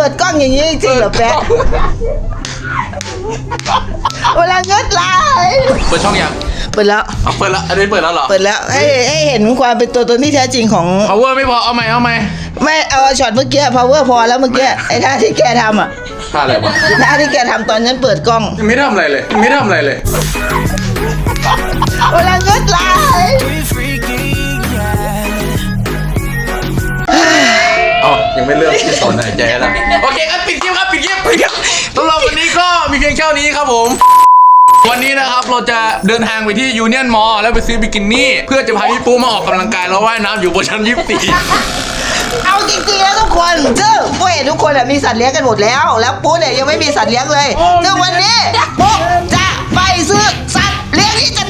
เปิดกล้องอย่างนี้จริงเหรอแป๊ะเวลาเงิดไหลายเปิดช่องยังเปิดแล้วเอาเปิดแล้วอันนี้เปิดแล้วเหรอเปิดแล้วให้ให้เห็นความเป็นตัวตนที่แท้จริงของ power ไม่พอเอาใหม่เอาใหม่ไม่เอาช็อตเมื่อกี้ power พอแล้วเมื่อกี้ไอ้ท่าที่แกทำอะท่าอะไรวะท่าที่แกทำตอนนั้นเปิดกล้องยังไม่ทำอะไรเลยยังไม่ทำอะไรเลยเวลาเงิดไหล ยอ๋อยังไม่เริ่มที่สอนหายใจแล้วโอเคครับปิดคลิปครับปิดคลิปปิดคลิปสำหรับวันนี้ก็มีเพียงแค่นี้ครับผม วันนี้นะครับเราจะเดินทางไปที่ยูเนียนมอลแล้วไปซื้อบิกินี่ เพื่อจะพาพี่ปูมาออกกำลังกายแล้วว่ายน้ำอยู่บนชั้นยี่สิบสี่เอาจริงๆแล้วทุกคนซึ่งพวกเห็นทุกคนอะมีสัตว์เลี้ยงกันหมดแล้ว แล้วปุ๊เนี่ยยังไม่มีสัตว์เลี้ยงเลยซึ่งวันนี้ปุ๊จะไปซื้อสัตว์เลี้ยงที่จตุ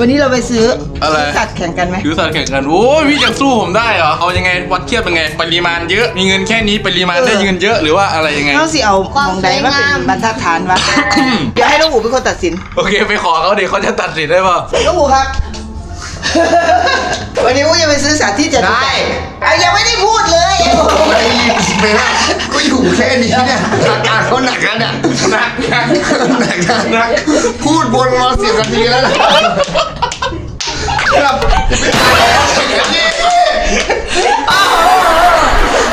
วันนี้เราไปซื้ออะไร สัตว์แข่งกันไหมซื้อสัตว์แข่งกันโอ้ยพี่จะสู้ผมได้เหรอเอายังไงวัดเทียบยังไง ปริมาณเยอะมีเงินแค่นี้ปริมาณได้เงินเยอะหรือว่าอะไรยังไง ต้องสิเอามองใดมาเป็นบรรทัดฐานวะ เดี๋ยวให้น้องอูเป็นคนตัดสิน โอเคไปขอเขาเดี๋ยวเขาจะตัดสินได้ป่ะน้องอูครับ วันนี้อูจะไปซื้อสัตว์ที่จตุจักรอะยังไม่ได้พูดเลยไม่ไม่ได้ก็อยู่แค่นี้เนี่ยอาการเขาหนักแล้วเนี่ยหนักหนักหนักนะหนักพูดบนมาสิบนาทีแล้วนะครับ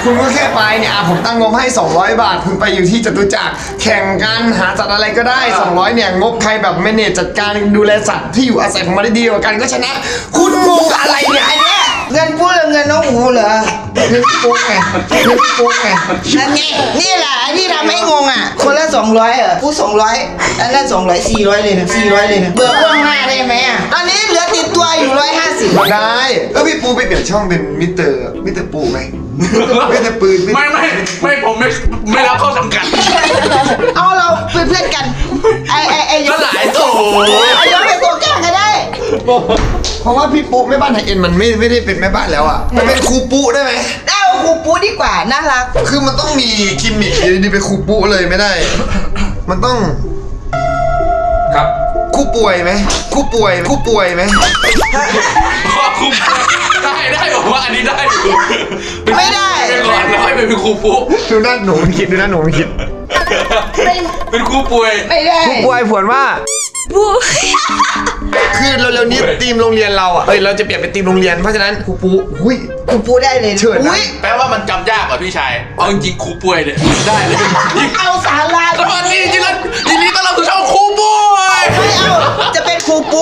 คุณก็แค่ไปเนี่ยอะผมตั้งงบให้ 200 บาท คุณไปอยู่ที่จตุจักรแข่งกันหาสัตว์อะไรก็ได้ 200 เนี่ยงบใครแบบแมเนจจัดการดูแลสัตว์ที่อยู่อาศัยของมันได้ดีกว่ากันก็ชนะ คุณงงอะไรเนี่ยไอ้เนี่ย เงินพูดหรือเงินน้องอูเหรอเรื่องโป๊กไงเรื่องโป๊กไงนั่นไงนี่แหละที่ทำให้งงอะ คนละสองร้อยเหรอพูดสองร้อยอันนั้นสองร้อยสี่ร้อยเลยนะสี่ร้อยเลยนะเบิกล่วงหน้าได้ไหมอะตอนนี้เหลือติดตัวอยู่ร้อยห้าสิบมาได้แล้วพี่ปูไปเปลี่ยนช่องเป็นมิสเตอร์มิสเตอร์ปูไหมมิสเตอร์ปืนไม่ไม่ไม่ผมไม่ไม่รับเข้าสังกัด เอาเราเป็นเพื่อนกันไอไอไอก็หลายโถเอาย้อนเป็นตัวแกล้งก็ได้ เพราะว่าพี่ปูแม่บ้านไทยเอ็นมันไม่ไม่ได้เป็นแม่บ้านแล้วอะมันเป็นครูปูได้ไหมเอาครูปูดีกว่า น่ารัก คือมันต้องมีกิมมิคอยู่ดีๆเป็นครูปูเลยไม่ได้ มันต้องครับครูป่วยไหมครูป่วยครูป่วยไหมขอครูได้ได้ผมว่าอันนี้ได้อยู่ไม่ได้ เป็นก่อนแล้วให้เป็นครูปุ๊ดูหน้าหนูมันคิดดูหน้าหนูมันคิดเป็นครูป่วย ไม่ได้ป่วยผวนว่า คือเร็วๆนี้ทีมโรงเรียนเราอะเอ้ยเราจะเปลี่ยนเป็นทีมโรงเรียนเพราะฉะนั้นครูปูหุ้ยครูปูได้เลยนะเชิญนะ อุ๊ยแปลว่ามันจำยากกว่าพี่ชาย เอาจริงๆครูป่วยเนี่ยได้เลยเอาสาราสวัสดีจริงๆยินดีต้อนรับสู่ช่องครูป่วยไม่เอาจะเป็นครูปู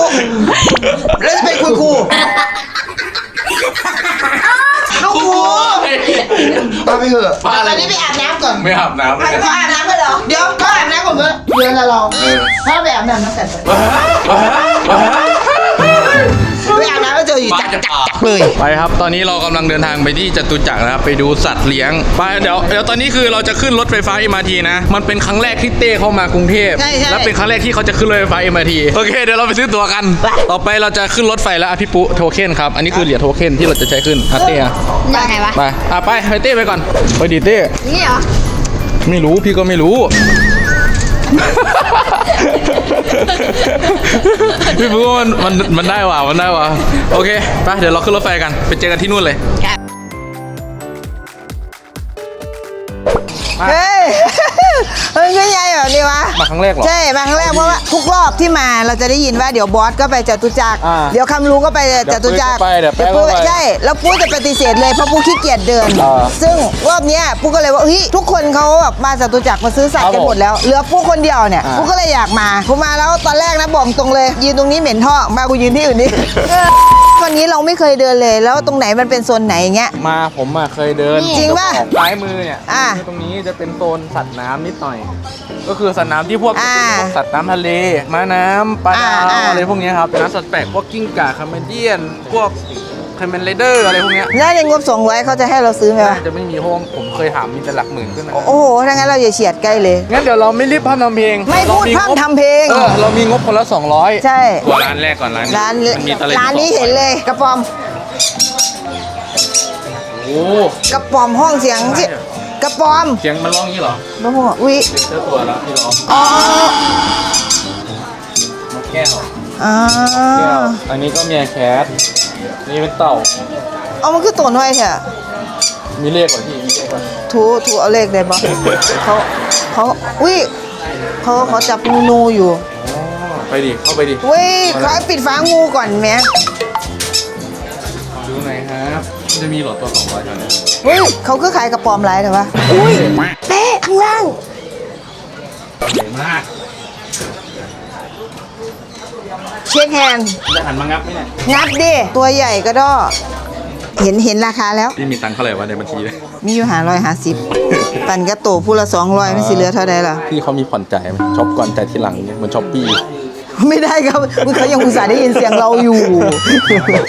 แล้วจะเป็นคุณครู ลูกครูป้าไปเถอะมาตอะไรอนนี้ไปอาบน้ำก่อนไม่อาบน้ำเลไปยก็อาบน้ำกันเหรอ เดี๋ยวก็อาบน้ำก่อนก็เดือนละเราถ้าไปอาบน้ำน้ำกันไปอาบน้ำก็เจออยู่จักจักจักเลยไปครับ ตอนนี้เรากำลังเดินทางไปที่จตุจักรนะครับ ไปดูสัตว์เลี้ยง ไปเดี๋ยวเดี๋ยวตอนนี้คือเราจะขึ้นรถไฟฟ้า MRT นะ มันเป็นครั้งแรกที่เต้เข้ามากรุงเทพ ใช่ใช่ และเป็นครั้งแรกที่เขาจะขึ้นรถไฟฟ้า MRT โอเค เดี๋ยวเราไปซื้อตั๋วกัน ต่อไปเราจะขึ้นรถไฟแล้วอะพี่ปุ๊โทเค็นครับ อันนี้คือเหรียญโทเค็นที่เราจะใช้ขึ้นอะเต้อะยังไงวะ ไปอะไปไปเต้ไปก่อน ไปดิเต้ นี่เหรอ ไม่รู้พี่ก็ไม่รู้ พี่ปุ๊มันมันมันได้ว่ะมันได้ว่ะโอเคไปเดี๋ยวเราขึ้นรถไฟกัน ไปเจอกันที่นู่นเลย เฮ้ย เฮ้ยไม่ใหญ่แบบนี้วะมาครั้งแรกเหรอ ใช่มาครั้งแรกเพราะว่าทุกรอบที่มาเราจะได้ยินว่าเดี๋ยวบอสก็ไปจตุจักรอ่าเดี๋ยวคำรู้ก็ไปจตุจักรเดี๋ยวปุ๊ปุ๊ก็ไปใช่แล้วปุ๊จะปฏิเสธเลยเพราะปุ๊ขี้เกียจเดิน อ่าซึ่งรอบเนี้ยปุ๊ก็เลยว่าเฮ้ยทุกคนเขาแบบมาจตุจักรมาซื้อสัตว์ครักับนผมหมดแล้วเหลือปุ๊คนเดียวเนี่ยอ่า ปุ๊ก็เลยอยากมาปุ๊มาแล้วตอนแรกนะบอกตรงเลย ยืนตรงนี้เหม็นท่อมากูยืนที่อื่นดิ วันนี้เราไม่เคยเดินเลย แล้วตรงไหนมันเป็นโซนไหนอย่างเงี้ย มาผมอะเคยเดินจริงป่ะซ้ายมือเนี่ยอะตรงนี้จะเป็นโซนสัตว์น้ำนิดหน่อย ก็คือสัตว์น้ำที่พวกอ่าพวกสัตว์น้ำทะเลม้าน้ำปลาดาอ่าอ่า วอะไรพวกเนี้ยครับน้ำสัตว์แปลกพวกกิ้งก่าคาเมเดียน พวก คาเมนไรเดอร์อะไรพวกเนี้ยแล้วในงบสองร้อยเขาจะให้เราซื้อไหมวะน่าจะไม่มีเพราะว่าผมเคยถามมีแต่หลักหมื่นขึ้นนะโอ้โหถ้างั้นเราอย่าเฉียดใกล้เลย งั้นเดี๋ยวเราไม่รีบพร่ำทำเพลงไม่พูดเราพร่ำทำเพลง เออเรามีงบคนละ200ใช่ตัวร้านแรกก่อนร้านร้านมันมีทะเลร้านนี้เห็นเลยกระป๋อมโอ้กระป๋อมห้องเสียงที่กระป๋อมเสียงมันร้องอย่างนี้เหรอโอ้โหวิเจ้าตัวแล้วที่ร้องอ๋อโอเคแก้วอ่าแก้วอันนี้ก็เมียแคท นี่เป็นเต่า เอามันคือตัวน้อยแท้อะมีเลขกว่าที่มีเลขกว่าถูถูเอาเลขได้ปะเขาเขาอุ้ยเขาเขาจับงูนูอยู่ไปดิ เข้าไปดิเว้ยเขาให้ปิดฝางูก่อนแหม่ดูไหนอยครับมันจะมีหลอดตัวสองร้อยแถวนี้เฮ้ยเขาคือขายกระป๋อมไรแต่ว่าอุ้ยเป๊ะข้างล่างใหญ่มาก เช็คแฮนด์จะหันมางับไหมเนี่ยงับดิ ตัวใหญ่ก็ดอเห็นเห็นราคาแล้วพี่มีตังค์เท่าไหร่วะในบัญชีเลยมีอยู่หาร้อยหาสิบปั่นกระโตผู้ละสองร้อยไม่สิเหลือเท่าใดล่ะ พี่เขามีผ่อนจ่ายไหมช็อปก่อนจ่ายทีหลังเนี่ยเหมือนช็อปปี้ ไม่ได้ครับอุ๊ยเขายังอุตส่าห์ได้ยินเสียงเราอยู่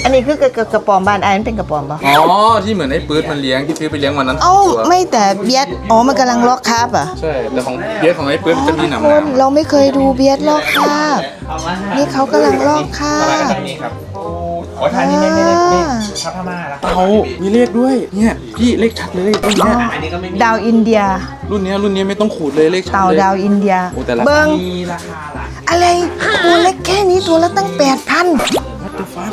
อันนี้คือกระกระกระป๋อมบ้านไอ้นั่นเป็นกระป๋อมปะอ๋อ ที่เหมือนไอ้ปื๊ดมันเลี้ยงที่ซื้อไปเลี้ยงวันนั้นเอ้าตัวไม่แต่เบียดอ๋อมันกำลังลอกคราบอะใช่ แต่ของเบี้ยของไอ้ปื๊ดมันจะมีหนำคหนนเราไม่เคยดูเบียดลอกคราบนี่เขากำลังลอกคราบนี่ครับขอทานนี่ไม่ไม่ไม่เต่ามีเลขด้วย เนี่ย พี่เลขชัดเลยรุ่นเนี้ยดาวอินเดีย รุ่นเนี้ยรุ่นเนี้ยไม่ต้องขูดเลยเลขชัดเต่าเลยดาวอินเดีย โอ้แต่ละเบิ้ง มีราคาล่ะ อะไรตัวเล็กแค่นี้ตัวละตั้งแปดพัน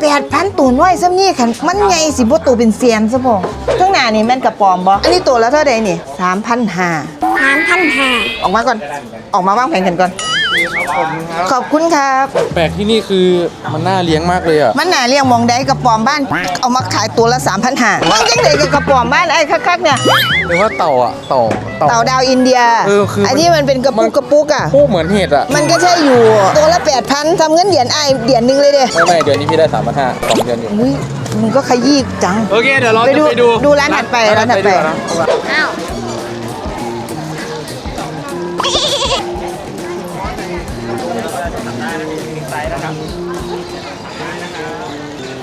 แปดพันตัวน้อยซ้ำนี่ขันมันไงสิบ่ตัวเป็นเซียนซะบ่ข้างหน้านี่แม่นกระป๋อมบ่อันนี้ตัวละเท่าใดนี่สามพันห้าสามพันห้าออกมาก่อน ออกมาวางแผนกันก่อน ขอบคุณครับ แปลกที่นี่คือมันน่าเลี้ยงมากเลยอะมันหนาเรียงมองได้กระป๋อมบ้าน เอามาขายตัวละ3 5 0 0มันจังไดกับกระป๋อมบ้านไอ้คักๆเนี่ยหรือว่าเต่าอะเต่าเต่าดาวอินเดียเออคือมันนนี้มันเป็นกระปุกกระปุกอะโอ้เหมือนเห็ดอะมันก็ใช่อยู่ตัวละ8,000ทำเงินเหรียญไอ้เหรียญหนึงเลยเด้ไม่ไม่เดือนนี้พี่ได้สามพันห้าสองเดือนอยู่อุ้ยมึงก็ขยี้จังโอเคเดี๋ยวเราไปจะดูไปดูดูร้านถัดไปร้านถัดไปดีกว่นะอ้าว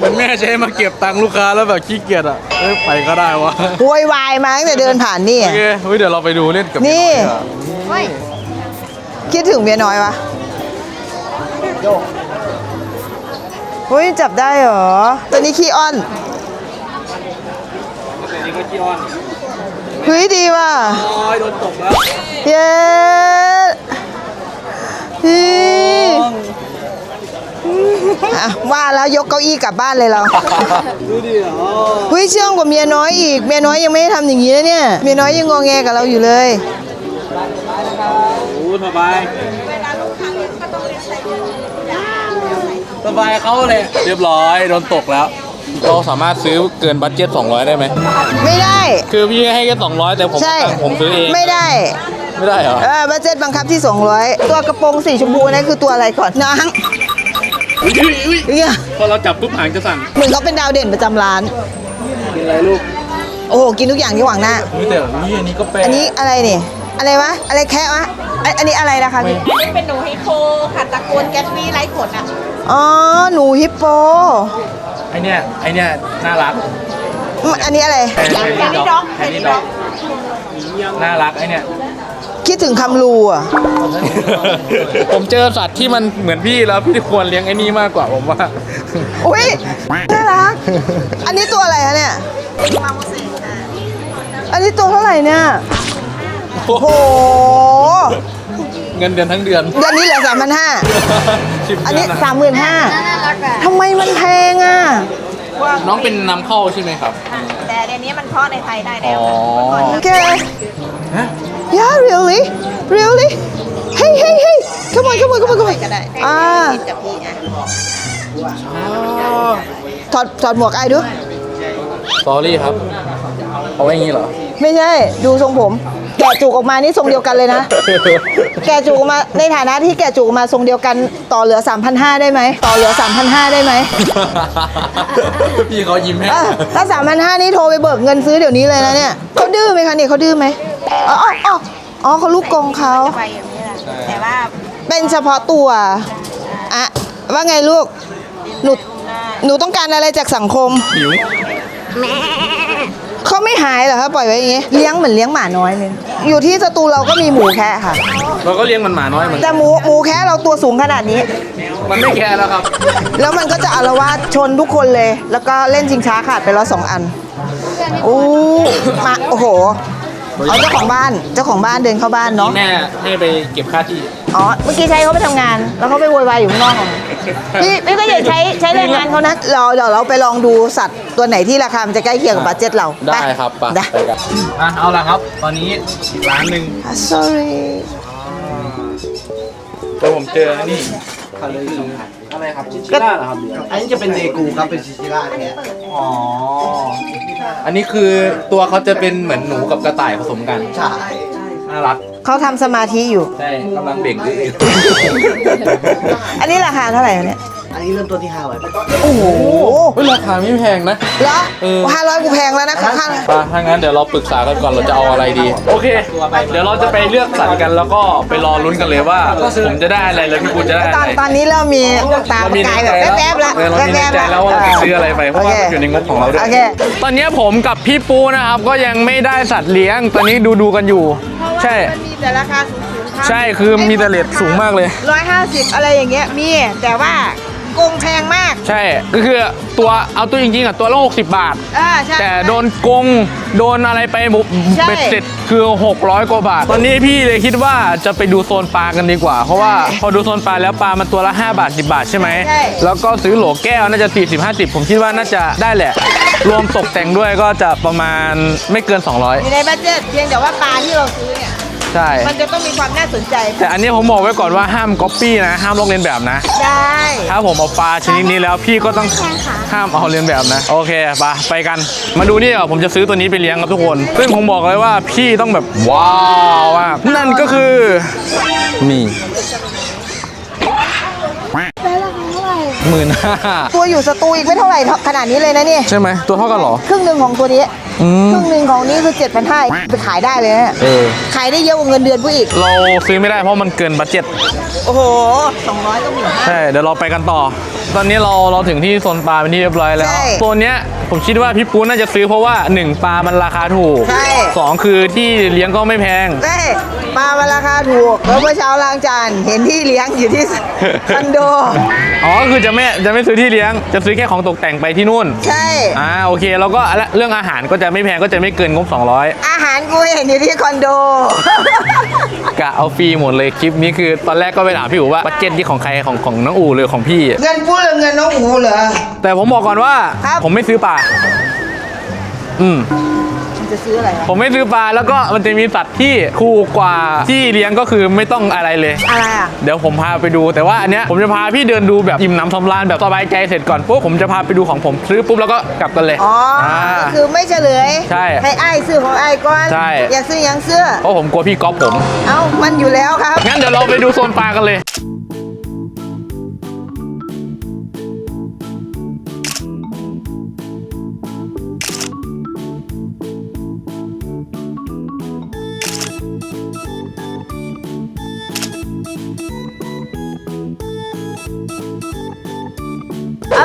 มันแม่ใช้มาเก็บตังค์ลูกค้าแล้วแบบขี้เกียจอะเอ้ยไปก็ได้วะโวยวายมาตั้งแต่เดินผ่านนี่โอเคเฮ้ยเดี๋ยวเราไปดูเล่นกับนี่ พี่อยดีกว่าคิดถึงเมียน้อยวะเฮ้ยจับได้เหรอ ตัวนี้ขี้อ้อนนี่ก็ขี้อ้อนเฮ้ยดีว่ะโอ้ยโดนตกแล้ว เย้ฮี อะว่าแล้วยกเก้าอี้กลับบ้านเลยเรา ดูดิอ๋อเฮ้ยเชื่องกว่าเมียน้อยอีก เมียน้อยยังไม่ได้ทำอย่างนี้นะเนี่ย เมียน้อยยังงอแงกับเราอยู่เลย โอ้สบาย สบายเขาเลย เรียบร้อย โดนตกแล้ว เราสามารถซื้อเกินบัตเจ็ต200 ได้ไหม ไม่ได้ คือพี่ให้แค่200 แต่ผมใช่ผมซื้อเอง ไม่ได้ ไม่ได้เหรอ เออบัจเจ็ตบังคับที่ 200 ตัวกระโปรงสีชมพูนั่นคือตัวอะไรก่อนน้อง อุ้ยอุ้ยอุ้ยเนี่ยพอเราจับปุ๊บหางจะสั่นเหมือนเขาเป็นดาวเด่นประจำร้าน กินอะไรลูกโอ้โหกินทุกอย่างที่หวังหน้า นี่แต่นี่อันนี้ก็เป็นอันนี้อะไรนี่อะไรวะ อะไรแคะวะอันอันนี้อะไรนะคะพี่ อันนี้เป็นหนูฮิโคค่ะตระกูลแกตบี้ไร้ขนอะ อ๋อ หนูฮิปโปไอเนี้ยไอเนี้ยน่ารักอืมอันนี้อะไร แฮร์รี่ด็อกแฮร์รี่ด็อกน่ารักไอเนี้ย คิดถึงคำรูอะ ผมเจอสัตว์ที่มันเหมือนพี่แล้วพี่ควรเลี้ยงไอ้นี่มากกว่าผมว่า อุ้ยน่ารัก อันนี้ตัวอะไรคะเนี่ย อันนี้ตัวเท่าไหร่เนี่ย โอ้โห เงินเดือนทั้งเดือน เดือนนี้เหลือสามพันห้าสิบอันเดืนี้อนอะสามหมื่นห้าน่ารักอะทำไมมันแพงอะ น้องเป็นนำเข้าใช่ไหมครับ แต่เดี๋ยวนี้มันเพาะในไทยได้แล้วอ๋อ โอเคฮะ yeah really really hey hey hey come on come on come on come on ก็ได้อ่ากินกับพี่อะถอดถอดหมวกไอ้ดูสอรี่ครับ เอาไว้อย่างนี้เหรอ ไม่ใช่ ดูทรงผม แกะจุกออกมานี่ทรงเดียวกันเลยนะ แกะจุกออกมาในฐานะที่แกะจุกออกมาทรงเดียวกันต่อเหลือ 3,500 ได้ไหม ต่อเหลือ 3,500 ได้ไหม พี่เขายิ้มให้เออถ้า3,500 นี่โทรไปเบิกเงินซื้อเดี๋ยวนี้เลยนะเนี่ยเขาดื้อไหมคะเนี่ยเขาดื้อไหม อ๋ออ๋ออ๋ออ๋อเขาลูกกรงเขา จะไปอย่างนี้แหละแต่ว่าเป็นเฉพาะตัวอะว่าไงลูกหนูหนูต้องการอะไรจากสังคม หิวเขาไม่หายเหรอคะปล่อยไว้อย่างงี้ เลี้ยงเหมือนเลี้ยงหมาน้อยเลย อยู่ที่สตูเราก็มีหมูแคะค่ะ เราก็เลี้ยงมันหมาน้อยเหมือนแต่หมูหมูแคะเราตัวสูงขนาดนี้ มันไม่แคร์แล้วครับ แล้วมันก็จะอารวาสชนทุกคนเลย แล้วก็เล่นชิงช้าขาดไปแล้วสองอัน โอ้มาโอ้โห เอาเจ้าของบ้านเจ้าของบ้านเดินเข้าบ้านเนาะ แม่ให้ไปเก็บค่าที่อ๋อ เมื่อกี้ใช้เขาไปทำงาน แล้วเขาไปโวยวายอยู่ข้างนอกอะพี่พี่ก็อย่าใช้ใช้แรงงานเขานะ เราเดี๋ยวเราไปลองดูสัตว์ตัวไหนที่ราคามันจะใกล้เคียงกับบัตเจ็ตเราได้ครับไปได้ ไปกันอะเอาละครับ ตอนนี้ร้านหนึ่งอะ sorry เดี๋ยวผมเจอนี่อะไรครับชิชิล่าเหรอครับอันนี้จะเป็นเดกูครับเป็นชิชิล่าแท้อ๋อ อันนี้คือตัวเขาจะเป็นเหมือนหนูกับกระต่ายผสมกัน ใช่น่ารัก เขาทำสมาธิอยู่ ใช่กำลังเบ่งดื้ออยู่อันนี้ราคาเท่าไหร่เนี่ย อันนี้เริ่มต้นที่ห้าร้อยโอ้โหเฮ้ยราคาไม่แพงนะ แล้วเออ ห้าร้อยกูแพงแล้วนะข้างๆไปถ้างั้นเดี๋ยวเราปรึกษากันก่อนเราจะเอาอะไรดี โอเค เดี๋ยวเราจะไปเลือกสัตว์กันแล้วก็ไปรอลุ้นกันเลยว่าผมจะได้อะไรแล้วพี่ปูจะได้ตอะอนไรตอนนี้เริ่มมีตาเราปมีระในกายใจแบบแล้วแวบๆแล้วเออเรามีในใจแล้วว่าเราจะซื้ออะไรไปเพราะว่ามันอยู่ในงบของเราด้วยโอเค ตอนนี้ผมกับพี่ปูนะครับก็ยังไม่ได้สัตว์เลี้ยง ตอนนี้ดูดูๆกันอยู่ ใช่ มันมีแต่ราคาสูงๆใช่คือมีแต่เรทสูงมากเลย ร้อยห้าสิบอะไรอย่างเงี้ยมีแต่ว่า โกงแพงมากใช่ก็คือตัวเอาตัวจริงๆอะตัวละ60 บาท อ่าใช่ แต่โดนโกงโดนอะไรไปบุใช่ เบ็ดเสร็จคือ 600 กว่าบาท ตอนนี้พี่เลยคิดว่าจะไปดูโซนปลากันดีกว่า เพราะว่าพอดูโซนปลาแล้วปลามันตัวละ 5 บาท 10 บาทใช่ไหมใช่ แล้วก็ซื้อโหลแก้วน่าจะ40 50 ผมคิดว่าน่าจะได้แหละ รวมตกแต่งด้วยก็จะประมาณไม่เกินอยู่ในบัตเจ็ตเพียงแต่ว่าปลาที่เราซื้อเนี่ย200 ใช่ มันจะต้องมีความน่าสนใจ แต่อันนี้ผมบอกไว้ก่อนว่าห้ามก๊อปปี้นะ ห้ามลอกเลียนแบบนะ ได้ ถ้าผมเอาปลาชนิดนี้แล้วพี่ก็ต้องห้ามเอาเลียนแบบนะ โอเคไปไปกัน มาดูนี่อะผมจะซื้อตัวนี้ไปเลี้ยงครับทุกคน ซึ่งผมบอกเลยว่าพี่ต้องแบบว้าวมากนั่นก็คือนี่หมื่นห้าตัวอยู่สตูอีกไม่เท่าไหร่เท่าขนาดนี้เลยนะเนี่ยใช่ไหมตัวเท่ากันเหรอ ครึ่งหนึ่งของตัวนี้อืม ครึ่งหนึ่งของนี้คือ7 5 0 0ไปขายได้เลยนะเออ ขายได้เยอะกว่าเงินเดือนผู้อีก เราซื้อไม่ได้เพราะมันเกินบัตเจ็ต โอ้โห200ก็หมื่นห้า ใช่ เดี๋ยวเราไปกันต่อ ตอนนี้เราเราถึงที่โซนปลาเป็นที่เรียบร้อยแล้ว ใช่โซนเนี้ยผมคิดว่าพี่ปูน่าจะซื้อเพราะว่า 1 ปลามันราคาถูก ใช่สองคือที่เลี้ยงก็ไม่แพง ได้ปลามันราคาถูกแล้วเมื่อเช้าล้างจานเห็นที่เลี้ยงอยู่ที่คอนโด อ๋อคือจะไม่จะไม่ซื้อที่เลี้ยง จะซื้อแค่ของตกแต่งไปที่นู่น ใช่ อ่าโอเคแล้วก็เรื่องอาหารก็จะไม่แพงก็จะไม่เกินงบ200อาหารกูเห็นอยู่ที่คอนโดกะเอาฟรีหมดเลยคลิปนี้คือตอนแรกก็ไปถามพี่อู๋ว่าบัตเจ็ตที่ของใครของของน้องอู๋หรือของพี่ เงินพูดหรือเงินน้องอูเหรอ แต่ผมบอกก่อนว่า ครับ ผมไม่ซื้อปลาอืมมัน จะซื้ออะไรวะผมไม่ซื้อปลาแล้วก็มันจะมีสัตว์ที่ถูกกว่าที่เลี้ยงก็คือไม่ต้องอะไรเลย อะไรอะ เดี๋ยวผมพาไปดูแต่ว่าอันเนี้ยผมจะพาพี่เดินดูแบบอิ่มหน้ำสำราญแบบสบายใจเสร็จก่อนปุ๊บผมจะพาไปดูของผมซื้อปุ๊บแล้วก็กลับกันเลยอ๋ออาก็คือไม่เฉลยใช่ให้อ้ายซื้อของอ้ายก่อนใช่ อยากซื้อหยังเสื้อเพราะผมกลัวพี่ก๊อปผม เอ้ามันอยู่แล้วครับ งั้นเดี๋ยวเราไปดูโซนปลากันเลย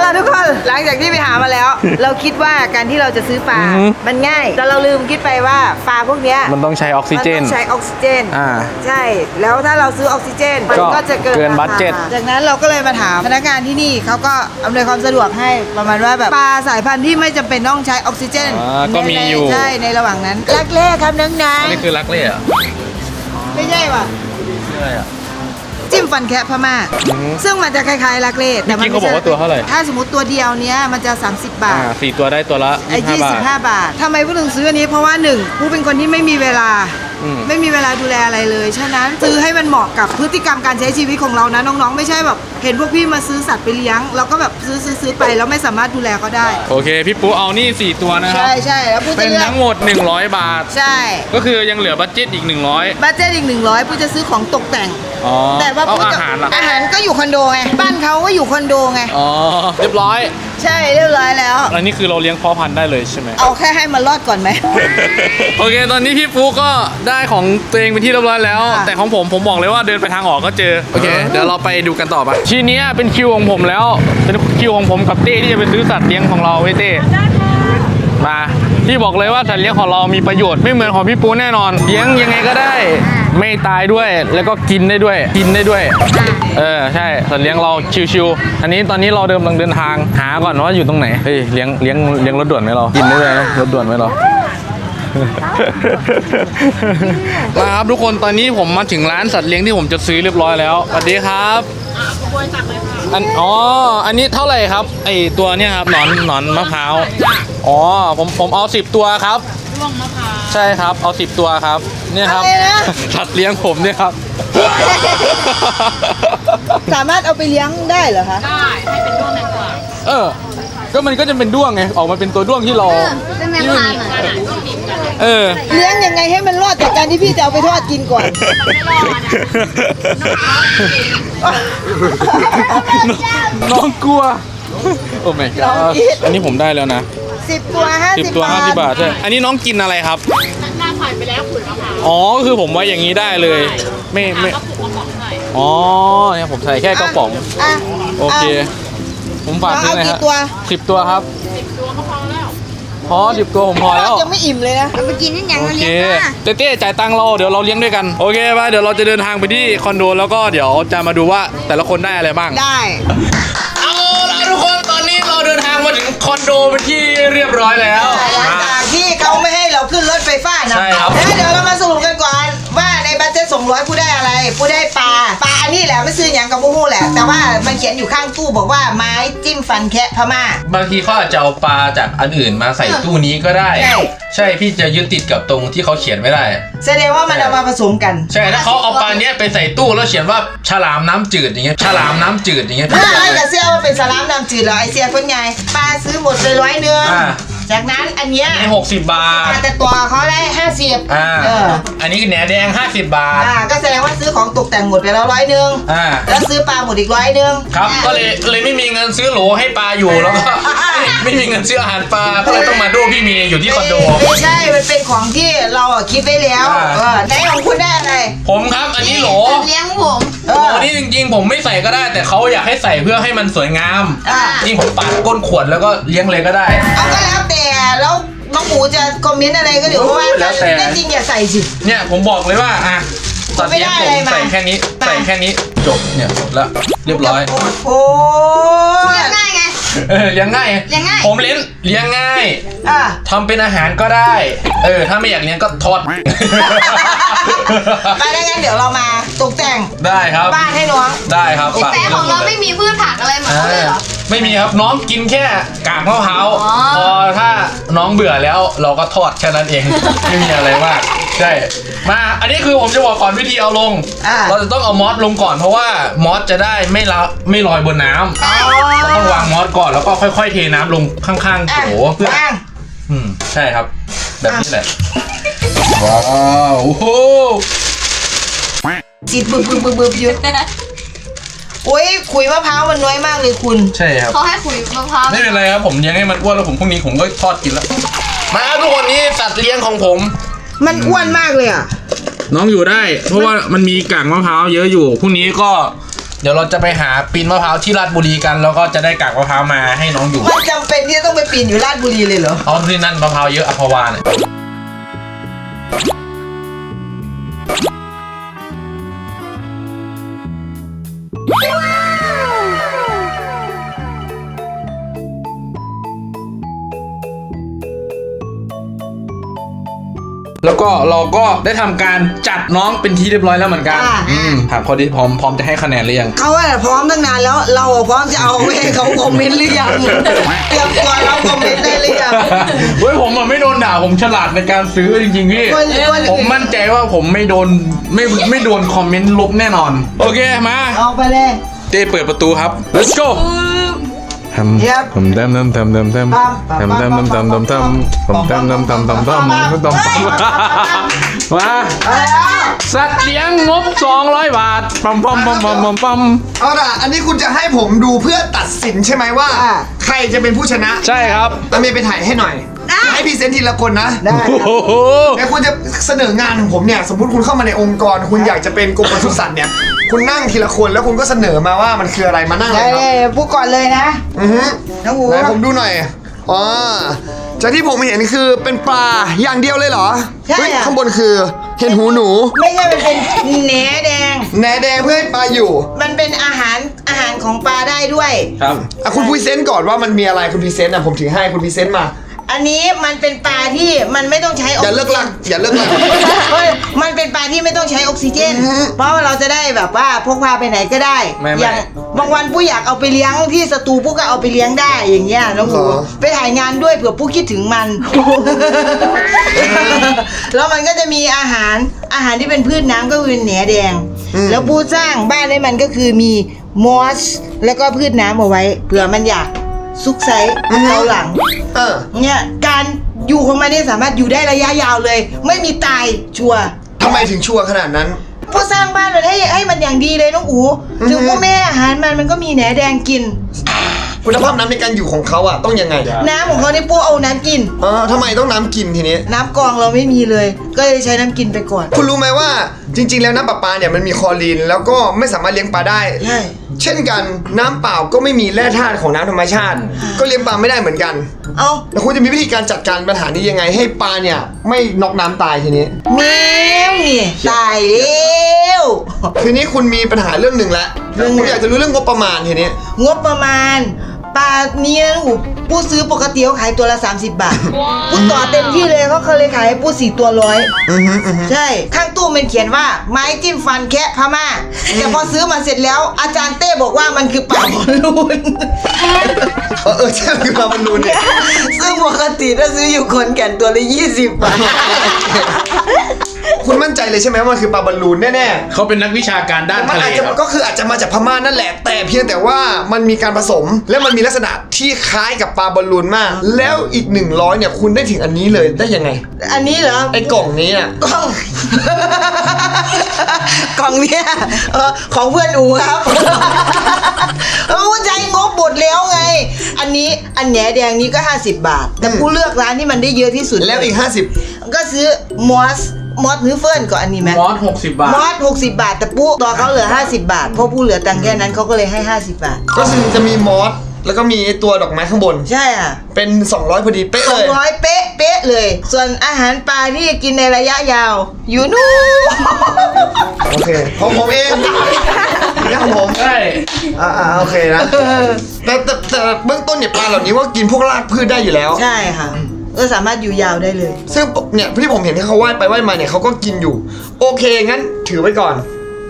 ล่ะทุกคนหลังจากที่ไปหามาแล้ว เราคิดว่าการที่เราจะซื้อปลา อือหือ มันง่าย แต่เราลืมคิดไปว่าปลาพวกเนี้ยมันต้องใช้ออกซิเจน มัต้องใช้ออกซิเจน อ่าใช่ แล้วถ้าเราซื้อออกซิเจน มันก็ก็จะเกินเกินราคาบัดเจ็ตจากนั้นเราก็เลยมาถามพนักงานที่นี่เขาก็อำนวยความสะดวกให้ประมาณว่าแบบปลาสายพันธุ์ที่ไม่จำเป็นต้องใช้ออกซิเจนอ่าก็มีอยู่ ใช่ในระหว่างนั้นรักแรกครับน้องนายนี่คือรักเล่อะไม่ใช่ว่ะ ชื่ออะไรอะ จิ้มฟันแคะพม่าอืมซึ่งมันจะคล้ายๆรักเล่แต่มันเมื่อกี้เขาบอกว่าตัวเท่าไหร่ ถ้าสมมติตัวเดียวเนี้ยมันจะ 30 บาอ่าทสี่ตัวได้ตัวละไอ้25บาท25บาท ทำไมผู้ถึงซื้ออันนี้เพราะว่าหนึ่งผู้เป็นคนที่ไม่มีเวลา อืม ไม่มีเวลาดูแลอะไรเลย ฉะนั้นซื้อให้มันเหมาะกับพฤติกรรมการใช้ชีวิตของเรานะ น้องๆ ไม่ใช่แบบ เห็นพวกพี่มาซื้อสัตว์ไปเลี้ยง แล้วก็แบบซื้อซื้อซื้อไปแล้วไม่สามารถดูแลเขาได้ โอเค พี่ปูเอานี่ 4 ตัวนะครับ ใช่ใช่แล้วผู้จะเป็นเลือกทั้งหมด 100 บาท ใช่ ก็คือยังเหลือบัตเจ็ตอีก 100บัตเจ็ตอีก 100ผู้จะซื้อของตกแต่ง อ๋อแต่ว่าเอาผู้อาจะหารล่ะอาหารก็อยู่คอนโดไงบ้านเขาก็อยู่คอนโดไง อ๋อเรียบร้อย ใช่เรียบร้อยแล้ว อันนี้คือเราเลี้ยงพ่อพันธุ์ได้เลยใช่ไหม เอาแค่ให้มันรอดก่อนไหม โอเค ตอนนี้พี่ปูก็ได้ของตัวเองเป็นที่เรียบร้อยแล้ว ค่ะ แต่ของผมผมบอกเลยว่าเดินไปทางออกก็เจอ โอเค เดี๋ยวเราไปดูกันต่อไปทีเนี้ยเป็นคิวของผมแล้ว เป็นคิวของผมกับเต้ที่จะไปซื้อสัตว์เลี้ยงของเราไว้ยเต้มา พี่บอกเลยว่าสัตว์เลี้ยงของเรามีประโยชน์ไม่เหมือนของพี่ปูแน่นอน เลี้ยงยังไงก็ได้ ไม่ตายด้วยแล้วก็กินได้ด้วย กินได้ด้วย เออใช่สัตว์เลี้ยงเราชิวๆอันนี้ตอนนี้เราเดินกำลังเดินทางหาก่อนว่าอยู่ตรงไหนเฮ้ยเลี้ยงเลี้ยงเลี้ยงรถด่วนไหมเรากินได้เลยนะรถด่วนไหมเรามาครับทุกคนตอนนี้ผมมาถึงร้านสัตว์เลี้ยงที่ผมจะซื้อเรียบร้อยแล้วสวัสดีครับอันอ๋ออันนี้เท่าไหร่ครับไอตัวเนี้ยครับหนอนหนอนมะพร้าวอ๋อผมผมเอาสิบตัวครับ ร่วงมะพร้าวใช่ครับเอาสิบตัวครับ เนี่ยครับอะไรนะ สัตว์เลี้ยงผมเนี่ยครับ สามารถเอาไปเลี้ยงได้เหรอคะเออ ก็มันก็จะเป็นด้วงไง ออกมาเป็นตัวด้วงที่เราเป็นแมงที่พามันเหมือนกันเออ เลี้ยงยังไงให้มันรอดจากการที่พี่จะเอาไปทอดกินก่อน น้องกลัว โอ้ my น้อง god คิดอันนี้ผมได้แล้วนะ สิบตัวห้าสิบสิบตัวบาห้าทสิบบาทใช่อันนี้น้องกินอะไรครับหน้าผ่านไปแล้วขุยมะพร้าวอ๋อก็คือผมไว้อย่างนี้ได้เลย ไม่ไม่อ๋อเนี่ยผมใส่แค่กระป๋องอะโอเค ผมฝากซื้อหน่อยเอาฮะกี่ตัวสิบตัวครับสิบตัวก็พอแล้วพอสิบตัวผมพอแล้วยังไม่อิ่มเลยนะเอาไปกินนั่นอย่างโอเราเคเลี้ยงมาเต้ๆจ่ายตังค์เราเดี๋ยวเราเลี้ยงด้วยกันโอเคป่ะเดี๋ยวเราจะเดินทางไปที่คอนโดแล้วก็เดี๋ยวจะมาดูว่าแต่ละคนได้อะไรบ้างได้เอาล่ะทุกคนตอนนี้ เราเดินทางมาถึงคอนโดเป็นที่เรียบร้อยแล้ว หลังจากที่เขาไม่ให้เราขึ้นรถไฟฟ้านะใช่ครับ แล้วเดี๋ยวเรามาสรุป บัตเจ็ตส่งร้อยผู้ได้อะไรผู้ได้ปลาปลาอันนี้แหละไม่ซื้ออย่างกับมูฮู้แหละ แต่ว่ามันเขียนอยู่ข้างตู้บอกว่าไม้จิ้มฟันแคะพม่า บางทีเขาอาจจะเอาปลาจากอันอื่นมาใส่ตู้นี้ก็ได้ ใช่ ใช่พี่จะยึดติดกับตรงที่เขาเขียนไม่ได้ แสดงว่ามันเอามาผสมกันใช่ถ้าเขาเอาปลาเนี้ยไปใส่ตู้แล้วเขียนว่าฉลามน้ำจืดอย่างเงี้ยฉลามน้ำจืดอย่างเงี้ยถ้าไอ้กับเซียว่าเป็นสลามน้ำจืดเหรอไอเซียคนไงปลาซื้อหมดเลยร้อยเนื้อ อ่า จากนั้นอันเนี้ยนี่หกสิบบาท แต่ตัวเขาได้ห้าสิบอ่า เอออันนี้แหนแดง50บาท อ่าก็แสดงว่าซื้อของตกแต่งหมดไปแล้วร้อยหนึ่งอ่า แล้วซื้อปลาหมดอีกร้อยหนึ่งครับ ก็เลย เลยไม่มีเงินซื้อโหลให้ปลาอยู่แล้วก็ไม่มีเงินซื้ออาหารปลา ก็เลยต้องมาดูพี่เมียอยู่ที่คอนโด ไม่ใช่ มันเป็นของที่เราอะคิดไว้แล้วอ่า เออไหนของคุณได้อะไรผมครับ อันนี้โหล เลี้ยงผมเอโหลอนี่จริงๆ ผมไม่ใส่ก็ได้ แต่เขาอยากให้ใส่เพื่อให้มันสวยงาม อ่า นี่ผมปาดก้นขวดแล้วก็เลี้ยงเลยก็ได้ เอาก็แล้วแต่ แล้วน้องหมูจะคอมเมนต์อะไรก็เดี๋ยวเพราะว่าแล้วแต่จริงอย่าใส่สิ เนี่ยผมบอกเลยว่าอะตัดเลี้ยงผมไม่ได้อะไรมาใส่แค่นี้มาใส่แค่นี้จบเนี่ยจบแล้วเรียบร้อย โอ้เลี้ยงง่ายไง เออเลี้ยงง่ายเลี้ยงง่าย ผมเลี้ยงเลี้ยงง่ายอะทำเป็นอาหารก็ได้ เออ ถ้าไม่อยากเลี้ยงก็ทอดมาได้งั้นเดี๋ยวเรามาตกแต่งได้ครับ บ้านให้น้อง ได้ครับฝากแต่ของเราไม่มีพืชผักอะไรเหมือนอ่าเขาเลยเหรอ ไม่มีครับน้องกินแค่กากมะพร้าวอ๋อ พอถ้าน้องเบื่อแล้วเราก็ทอดแค่นั้นเอง ไม่มีอะไรมาก ใช่ มา อันนี้คือผมจะบอกก่อนวิธีเอาลง อ่า เราจะต้องเอามอสลงก่อนเพราะว่ามอสจะได้ไม่ละไม่ลอยบนน้ำอ๋อเราต้องวางมอสก่อนแล้วก็ค่อย ๆ เทน้ำลงข้างๆอะโถเพื่อวางอืม ใช่ครับ แบบนี้แหละ ว้าวโอ้โหจิตบึบบึบบึบบึบอยู่โอ้ยขุยมะพร้าวมันน้อยมากเลยคุณ ใช่ครับ เขาให้ขุยมะพร้าวไม่เป็นไรครับผมเลี้ยงให้มันอ้วนแล้วผมพรุ่งนี้ผมก็ทอดกินแล้วมาครับทุกคนนี้สัตว์เลี้ยงของผม มันอ้วนมากเลยอะ น้องอยู่ได้ เพราะว่ามันมีกากมะพร้าวเยอะอยู่พรุ่งนี้ก็เดี๋ยวเราจะไปหาปีนมะพร้าวที่ราชบุรีกัน แล้วก็จะได้กากมะพร้าวมาให้น้องอยู่มันจำเป็นที่จะต้องไปปีนอยู่ราชบุรีเลยเหรอเพราะที่นั่นมะพร้าวเยอะอัมพวาเนี่ย แล้วก็เราก็ได้ทำการจัดน้องเป็นที่เรียบร้อยแล้วเหมือนกันอ่า อืมถามเขาดิพร้อมพร้อมจะให้คะแนนหรือยัง เขาว่าพร้อมตั้งนานแล้ว เราอะพร้อมจะเอาให้เขาคอมเมนต์หรือยังเตรียมตัวเราคอมเมนต์ได้หรือยังเฮ้ยผมอะไม่โดนด่าผมฉลาดในการซื้อจริงๆพี่ คนคนผมมั่นใจว่าผมไม่โดนไม่ไม่โดนคอมเมนต์ลบแน่นอน โอเคมา เอาไปเลย เต้เปิดประตูครับ let's go ทำทำดำดำทำดำดำทำดำดำทำดำทำทำดำดำทำดำทำทำดำมาสัตว์เลี้ยงงบ 200 บาทปั๊มปั๊มปั๊มปั๊มปั๊มปั๊มเอาล่ะอันนี้คุณจะให้ผมดูเพื่อตัดสินใช่ไหมว่า ใครจะเป็นผู้ชนะ ใช่ครับตาเมย์ไปถ่ายให้หน่อยให้พรีเซนต์ทีละคนนะได้แต่คุณจะเสนองานของผมเนี่ย สมมติคุณเข้ามาในองค์กร คุณอยากจะเป็นกรมปศุสัตว์เนี่ย คุณนั่งทีละคนแล้วคุณก็เสนอมาว่ามันคืออะไรมานั่งเลได้ยครับเลยพูดก่อนเลยนะอือฮึน้องหมูไหนผมดูหน่อยอ๋อจากที่ผมเห็นคือเป็นปลาอย่างเดียวเลยเหรอใช่เฮ้ยอะ ข้างบนคือเห็นหูหนูไม่ใช่มันเป็นแหนแดง แหนแดงเพื่อให้ปลาอยู่มันเป็นอาหารอาหารของปลาได้ด้วย ครับ อะคุณพรีเซนต์ก่อนว่ามันมีอะไรคุณพรีเซนต์อะผมถึงให้คุณพรีเซนต์มา อันนี้มันเป็นปลาที่มันไม่ต้องใช้ออกอย่าเลิกลักอย่าเลิกลัก เฮ้ยมันเป็นปลาที่ไม่ต้องใช้ออกซิเจน เพราะว่าเราจะได้แบบว่าพกพาไปไหนก็ได้ ไม่ไม่ อย่างบางวันผู้อยากเอาไปเลี้ยงที่สตูผู้ก็เอาไปเลี้ยงได้อย่างเงี้ยน้องหมูเหรอ ไปถ่ายงานด้วยเผื่อผู้คิดถึงมัน แล้วมันก็จะมีอาหารอาหารที่เป็นพืชน้ำก็คือแหนแดงแล้วผู้สร้างบ้านให้มันก็คือมีมอสแล้วก็พืชน้ำเอาไว้เผื่อมันอยาก ซุกไซเอาหลัง เออ เนี่ยการอยู่ของมันนี่สามารถอยู่ได้ระยะยาวเลย ไม่มีตายชัวร์ทำไมถึงชัวร์ขนาดนั้นพอสร้างบ้านมันให้ให้มันอย่างดีเลยน้องอูถึงพ่อแม่อาหารมันมันก็มีแหนแดงกิน คุณภาพน้ำในการอยู่ของเขาอะต้องยังไง น้ำของเขานี่ปูเอาน้ำกินเออทำไมต้องน้ำกินทีนี้ น้ำกรองเราไม่มีเลย ก็เลยใช้น้ำกินไปก่อน คุณรู้ไหมว่าจริง ๆ แล้วน้ำประปาเนี่ยมันมีคลอรีน แล้วก็ไม่สามารถเลี้ยงปลาได้ใช่ เช่นกันน้ำเปล่าก็ไม่มีแร่ธาตุของน้ำธรรมชาติ ก็เลี้ยงปลาไม่ได้เหมือนกัน เอาแล้วคุณจะมีวิธีการจัดการปัญหานี้ยังไง ให้ปลาเนี่ยไม่น็อกน้ำตายทีนี้ แมวนี่ตายแล้วทีนี้คุณมีปัญหาเรื่องหนึ่งแล้วเรื่องไหนคุณอยากจะรู้เรื่องงบประมาณทีนี้ งบประมาณปลาเนี้ยนะอูปูซื้อปกติเขาขายตัวละ 30 บาทปูต่อเต็มที่เลยเขาเคยเลยขายให้ปูสี่ตัวร้อยอือฮึอือฮึใช่ ข้างตู้มันเขียนว่าไม้จิ้มฟันแคะพม่าแต่พอซื้อมาเสร็จแล้ว อาจารย์เต้บอกว่ามันคือปลาบอลลูน เออเออใช่คือปลาบอลลูนเนี่ยซึ่งปกติถ้าซื้ออยู่คนแก่นตัวละ20 บาท คุณมั่นใจเลยใช่ไหมว่ามันคือปลาบอลลูนแน่ๆเขาเป็นนักวิชาการด้านมันทะเลอาจจะครับ ก็คืออาจจะมาจากพม่านั่นแหละ แต่เพียงแต่ว่ามันมีการผสมและมันมีลักษณะที่คล้ายกับปลาบอลลูนมาก แล้วอีก 100เนี่ยคุณได้ถึงอันนี้เลยได้ยังไง อันนี้เหรอไอ้กล่องนี้อะกล่อง กล่องเนี้ยเออของเพื่อนอูครับ เออใจงบหมดแล้วไง อันนี้อันแหนแดงนี้ก็ 50 บาท แต่กูเลือกร้านที่มันได้เยอะที่สุดแล้วอีกก็ซื้อมอสมอสหรือเฟิร์นก่อนอันนี้ไหมมอสหกสิบบาทมอส60บาท แต่ปุ๊ต่อเขาเหลือ 50 บาทเพราะผู้เหลือตังค์แค่นั้นเขาก็เลยให้ 50 บาท50ก็คือจะมีมอส แล้วก็มีไอ้ตัวดอกไม้ข้างบน ใช่อะเป็น 200 พอดีเป๊ะสอเลงย ร้อยเป๊ะเป๊ะเลย ส่วนอาหารปลาที่กินในระยะยาว อยู่นู่น โอเคของผมเองนี่ของผมใช่อ่าอ่าโอเคนะแต่แต่แต่เบื้องต้นเนี่ยปลาเหล่านี้ว่ากินพวกรากพืชได้อยู่แล้ว ใช่ค่ะก็สามารถอยู่ยาวได้เลย ซึ่งเนี่ยที่ผมเห็นที่เขาว่ายไปว่ายมาเนี่ยเขาก็กินอยู่ โอเคงั้นถือไว้ก่อน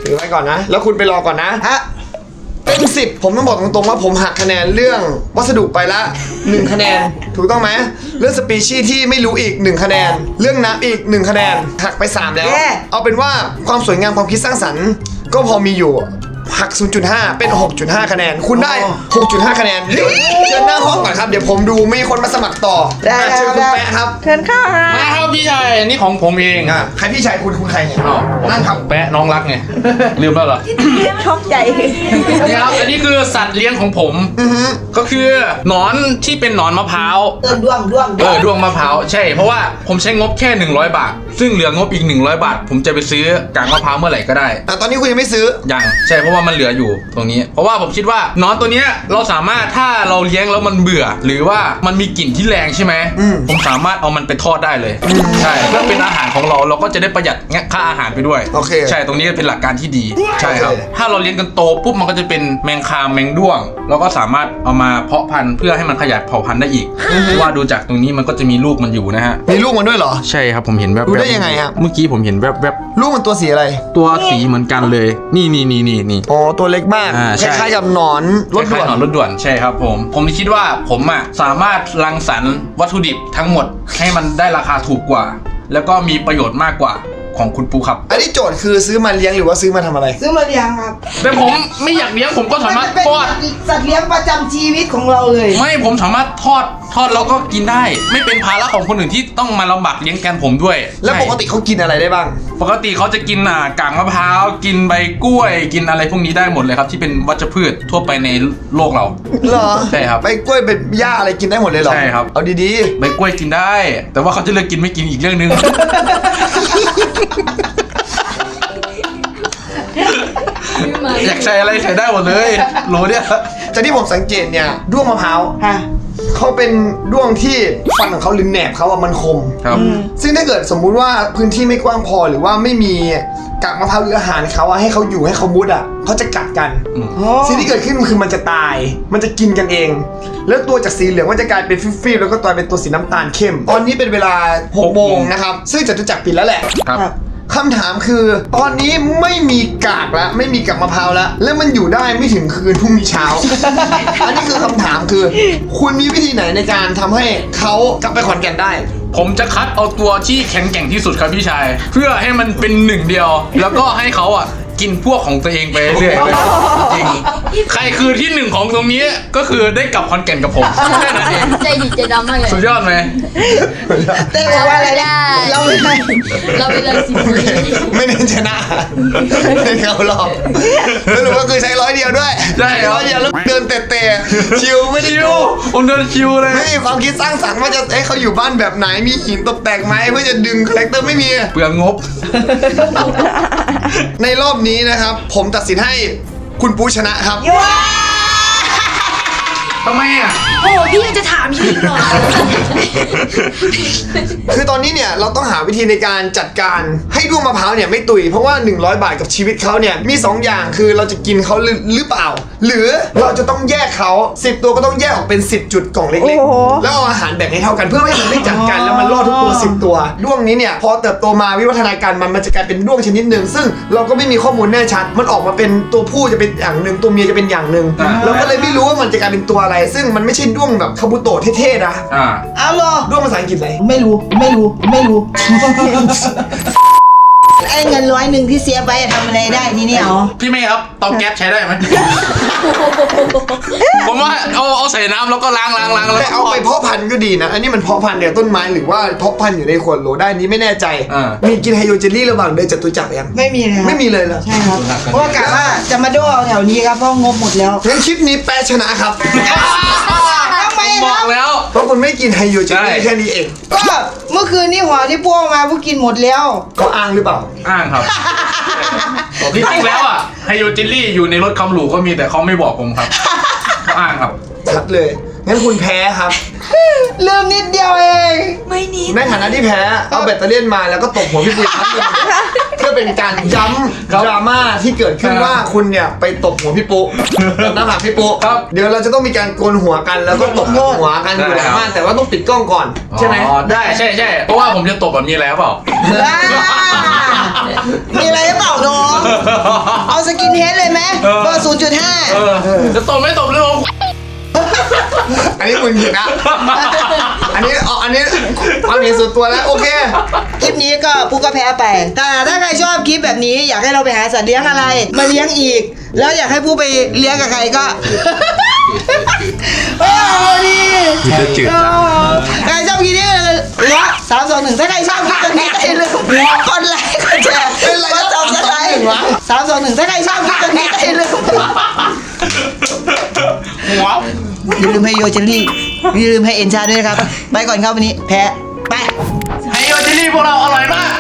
ถือไว้ก่อนนะ แล้วคุณไปรอก่อนนะ ฮะ เต็มสิบผมต้องบอกตรงๆว่าผมหักคะแนนเรื่องวัสดุไปละหนึ่งคะแนน ถูกต้องไหมเรื่องสปีชีส์ที่ไม่รู้อีกหนึ่งคะแนน เรื่องน้ำอีกหนึ่งคะแนนหักไปสามแล้วแย่เอาเป็นว่าความสวยงามความคิดสร้างสรรค์ ก็พอมีอยู่ หัก 0.5 เป็น 6.5 คะแนน คุณได้ 6.5 คะแนน เดี๋ยวเชิญหน้าห้องก่อนครับ เดี๋ยวผมดูมีคนมาสมัครต่อได้อะเชิญคุณได้ แปะครับเชิญเข้าค่ะมาครับพี่ชายอันนี้ของผมเองอะใครพี่ชายคุณคุณใครเนี่ยอ้าวนั่งครับ แปะน้องรักไงลืมแล้วเหรอชอบใจนี่ครับอันนี้คือสัตว์เลี้ยงของผมอือฮึก็คือหนอนที่เป็นหนอนมะพร้าว เออด้วงด้วงเออดวงมะพร้าวใช่ เพราะว่าผมใช้งบแค่ 100 บาท ซึ่งเหลืองบอีก 100 บาท ผมจะไปซื้อกากมะพร้าวเมื่อไหร่ก็ได้อะตอนนี้คุณยังไม่ซื้อ ยังใช่เพราะว่ามันเหลืออยู่ตรงนี้ เพราะว่าผมคิดว่าหนอนตัวเนี้ยเราสามารถถ้าเราเลี้ยงแล้วมันเบื่อ หรือว่ามันมีกลิ่นที่แรงใช่ไหมอืม ผมสามารถเอามันไปทอดได้เลยใช่เพื่อเป็นอาหารของเราเราก็จะได้ประหยัดค่าอาหารไปด้วยโอเค ใช่ตรงนี้เป็นหลักการที่ดีใช่ครับโอเคถ้าเราเลี้ยงกันโตปุ๊บมันก็จะเป็นแมงคามแมงด้วง เราก็สามารถเอามาเพาะพันธุ์เพื่อให้มันขยายเผ่าพันธุ์ได้อีกเพราะว่าดูจากตรงนี้มันก็จะมีลูกมันอยู่นะฮะ มีลูกมันด้วยเหรอ ใช่ครับผมเห็นแวบๆรู้ได้ยังไงครับ เมื่อกี้ผมเห็นแวบลูกมันตัวสีอะไร ๆ ตัวสีเหมือนกันเลย นี่นี่นี่นี่นี่ อ๋อ ตัวเล็กมาก อ่าคใช่ล้ายๆกับหนอนรถด่วนคล้ายๆหนอนรถด่วนใช่ครับผม ผมคิดว่าผมอะสามารถรังสรรค์วัตถุดิบทั้งหมดให้มันได้ราคาถูกกว่า แล้วก็มีประโยชน์มากกว่า ของคุณปูครับ อันนี้โจทย์คือซื้อมาเลี้ยงหรือว่าซื้อมาทำอะไร ซื้อมาเลี้ยงครับแต่ผมไม่อยากเลี้ยงผมก็สามารถนจะเป็นทอด สัตว์เลี้ยงประจำชีวิตของเราเลย ไม่ผมสามารถทอดทอดแล้วก็กินได้ ไม่เป็นภาระของคนอื่นที่ต้องมาลำบากเลี้ยงแทนผมด้วยแล้วใช่ปกติเขากินอะไรได้บ้าง ปกติเขาจะกินอ่ากางมะพร้าวกินใบกล้วย กินอะไรพวกนี้ได้หมดเลยครับ ที่เป็นวัชพืชทั่วไปในโลกเรา เหรอใช่ครับไปกล้วยเป็นหญ้าอะไรกินได้หมดเลยเหรอใช่ครับ เอาดีใบกล้วยกินได้ แต่ว่าเขาจะเลือกกินไม่กินอีกเรื่องหนึง อยากใส่อะไรใส่ได้หมดเลยโหลเนี่ย ๆจากที่ผมสังเกตเนี่ยด้วงมะพร้าวฮะ เขาเขาเป็นด้วงที่ฟันของเขาหรือแหนบเขาอะมันคม ครับ ซึ่งถ้าเกิดสมมุติว่าพื้นที่ไม่กว้างพอหรือว่าไม่มีกากมะพร้าวหรืออาหารเขาอะให้เขาอยู่ให้เขามุดอะเขาจะกัดกัน สิ่งที่เกิดขึ้นคือมันจะตาย มันจะกินกันเอง แล้วตัวจากสีเหลืองมันจะกลายเป็นฟิวๆแล้วก็ตัวเป็นตัวสีน้ำตาลเข้ม ตอนนี้เป็นเวลา6โมงนะครับ ซึ่งจตุจักรปิดแล้วแหละ ครับ คำถามคือตอนนี้ไม่มีกากแล้วไม่มีกากมะพร้าวแล้ว แล้วมันอยู่ได้ไม่ถึงคืนพรุ่งนี้เช้า อันนี้คือคำถามคือ คุณมีวิธีไหนในการทำให้เขากลับไปขอนแก่นได้ ผมจะคัดเอาตัวที่แข็งแกร่งที่สุดครับพี่ชาย เพื่อให้มันเป็นหนึ่งเดียว แล้วก็ให้เขาอะ กินพวกของตัวเองไปเรื่อยๆเลยจริงใครคือที่หนึ่งของตรงนี้ก็คือได้กลับคอนแก่นกับผมแค่นั้นเองใจดีใจดำมากเลยสุดยอดไหมเต้บอกว่าอะไรนะเราไม่ได้เราไปเลยสิไม่เน้นชนะเน้นเขาหรอกสรุปก็คือใช้ร้อยเดียวด้วยใช่ครับร้อยเดียวแล้วเดินเตะๆชิวไม่ได้ชิดูวผมเดินชิวเลยไม่มีความคิดสร้างสรรค์ว่าจะให้เขาอยู่บ้านแบบไหนมีหินตกแต่งไหมเพื่อจะดึงคาแรคเตอร์ไม่มีเปลืองงบ ในรอบนี้นะครับ ผมตัดสินให้คุณปูชนะครับ ทำไมอะ โอ้พี่ยังจะถามอีกเหรอ คือตอนนี้เนี่ยเราต้องหาวิธีในการจัดการให้ด้วงมะพร้าวเนี่ยไม่ตุย เพราะว่า 100 บาทกับชีวิตเขาเนี่ยมี 2 อย่างคือเราจะกินเขาหรือหรือเปล่า หรือเราจะต้องแยกเขา 10 ตัวก็ต้องแยกออกเป็น 10 จุดกล่องเล็กโอ้โห ๆ แล้วเอาอาหารแบ่งให้เท่ากันเพื่อให้มันไม่จัดกันแล้วมันรอดทุกตัว 10 ตัวด้วงนี้เนี่ยพอเติบโตมาวิวัฒนาการมันมันจะกลายเป็นด้วงชนิดหนึ่งซึ่งเราก็ไม่มีข้อมูลแน่ชัด มันออกมาเป็นตัวผู้จะเป็นอย่างหนึ่งตัวเมียจะเป็นอย่างหนึ่งอ่า เราก็เลยไม่รู้ว่ามันจะกลายเป็นตัวอะไร ซึ่งมันไม่ใช่ด้วงแบบคาบุโตะเท่ๆนะอ่าเอาเหรอด้วงภาษาอังกฤษอะไร ไม่รู้ ไม่รู้ ไม่รู้ ไอ้เงินร้อยหนึ่งที่เสียไปทำอะไรได้ทีนี้อ๋อพี่เมย์ครับเตาแก๊สใช้ได้ไหมผมว่าเอาเอาใส่น้ำแล้วก็ล้างล้างล้างแล้วแต่ก็เอาไปเพาะพันธุ์ก็ดีนะ อันนี้มันเพาะพันธุ์เนี่ยต้นไม้หรือว่าเพาะพันธุ์อยู่ในขวดโหลได้นี้ไม่แน่ใจอ่ามีมีกินไฮโดรเจลลี่ระหว่างเดินจตุจักรยังไม่มีเลยครับไม่มีเลยเหรอใช่ครับเพราะว่ากะว่าจะมาโดเอาแถวนี้ครับเพราะงบหมดแล้วงั้นคลิปนี้แปะชนะครับ ทำไมบคอรักบแล้ว เพราะคุณไม่กินไฮโดรเจลลี่ใช่ แค่นี้เองก็เมื่อคืนนี่หัวที่พวกมาพวกกินหมดแล้ว เขาอ้างหรือเปล่า อ้างครับจริงๆแล้วอะไฮโดรเจลลี่อยู่ในรถคำหรูก็มีแต่เขาไม่บอกผมครับเขาอ้างครับ ชัดเลย งั้นคุณแพ้ครับ ลืมนิดเดียวเองในฐานะที่แพ้เอาแบตเตอรี่ยนมาแล้วก็ตบหัวพี่ปุ้ยครั้งหนึ่งเพื่อเป็นการย้ำครับดราม่าที่เกิดขึ้นครับว่าคุณเนี่ยไปตบหัวพี่ปุ๊ตบหน้าผากพี่ปุ๊ครับเดี๋ยวเราจะต้องมีการโกนหัวกันแล้วก็ตบหัวกันอยู่หลังบ้านแต่ว่าต้องปิดกล้องก่อน ใช่ไหมอ๋อได้ใช่ใช่เพราะว่าผมจะตบแบบนี้แล้วเปล่า อ่ามีอะไรหรือเปล่าน้อง เอาสกินเฮดเลยไหมเออเบอร์ศูนย์จุดห้า เออจะตบไม่ตบเรื่องของ อันนี้คุณผิดนะ อันนี้อ๋ออันนี้ความเห็นส่วนตัวแล้วโอเค คลิปนี้ก็ปุ๊กก็แพ้ไป แต่ถ้าใครชอบคลิปแบบนี้อยากให้เราไปหาสัตว์เลี้ยงอะไร มาเลี้ยงอีก แล้วอยากให้ผู้ไปเลี้ยงกับใครก็ โอ้ดีจะจืดใครชอบคลิปนี้เลาะสามสองหนึ่งถ้าใครชอบคลิปแบบนี้อย่าลืมกดไลค์กดแชร์เป็นไรกดซับสไครต์วะสามสองหนึ่งถ้าใครชอบคลิปแบบนี้อย่าลืม หัว อย่าลืมให้โยเจลลี่อย่าลืมให้เอ็นชาด้วยนะครับ ไปก่อนครับวันนี้แพ้ไป ไฮโยจิลี่พวกเราอร่อยมาก